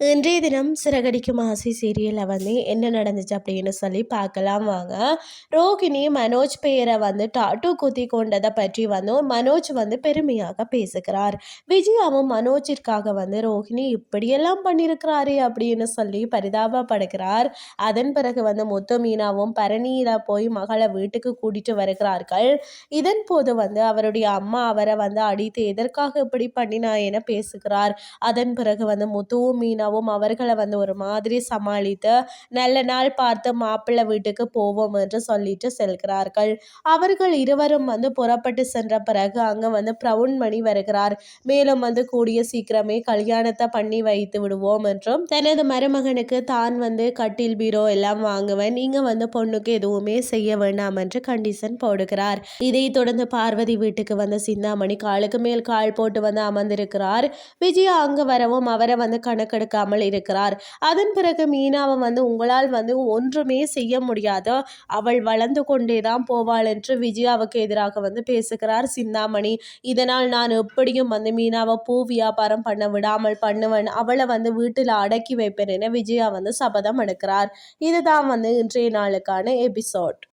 இன்றைய தினம் சிறகடிக்கும் ஆசை சீரியலில் வந்து என்ன நடந்துச்சு அப்படின்னு சொல்லி பார்க்கலாம் வாங்க. ரோகிணி மனோஜ் பெயரை வந்து டாட்டூ குத்தி கொண்டதை பற்றி வந்து மனோஜ் வந்து பெருமையாக பேசுகிறார். விஜயாவும் மனோஜிற்காக வந்து ரோகிணி இப்படியெல்லாம் பண்ணியிருக்கிறாரு அப்படின்னு சொல்லி பரிதாபப்படுகிறார். அதன் பிறகு வந்து முத்து மீனாவும் பரணியில போய் மகளை வீட்டுக்கு கூட்டிட்டு வருகிறார்கள். இதன் போது வந்து அவருடைய அம்மா அவரை வந்து அடித்து எதற்காக இப்படி பண்ணினா என பேசுகிறார். அதன் பிறகு வந்து முத்துவும் மீனா மீனாவும் அவர்களை வந்து ஒரு மாதிரி சமாளித்து நல்ல நாள் பார்த்து மாப்பிள்ளை வீட்டுக்கு போவோம் என்று சொல்லிட்டு செல்கிறார்கள். அவர்கள் இருவரும் வந்து புறப்பட்டு சென்ற பிறகு அங்கே வந்து பிரவுன்மணி வருகிறார். மேலும் வந்து கூடிய சீக்கிரமே கல்யாணத்தை பண்ணி வைத்து விடுவோம் என்றும் தனது மருமகனுக்கு தான் வந்து கட்டில் பீரோ எல்லாம் வாங்குவேன் நீங்கள் வந்து பொண்ணுக்கு எதுவுமே செய்ய வேண்டாம் என்று கண்டிஷன் போடுகிறார். இதை தொடர்ந்து பார்வதி வீட்டுக்கு வந்த சிந்தாமணி காலுக்கு மேல் கால் போட்டு வந்து அமர்ந்திருக்கிறார். விஜயா அங்கு வரவும் அவரை வந்து கணக்கெடுக்க பார்க்காமல் இருக்கிறார். அதன் பிறகு மீனாவை வந்து உங்களால் வந்து ஒன்றுமே செய்ய முடியாது அவள் வளர்ந்து கொண்டே தான் போவாள் என்று விஜயாவுக்கு எதிராக வந்து பேசுகிறார் சிந்தாமணி. இதனால் நான் எப்படியும் வந்து மீனாவை பூ வியாபாரம் பண்ண விடாமல் பண்ணுவேன். அவளை வந்து வீட்டில் அடக்கி வைப்பேன் என விஜயா வந்து சபதம் எடுக்கிறார் இதுதான் வந்து இன்றைய நாளுக்கான எபிசோட்.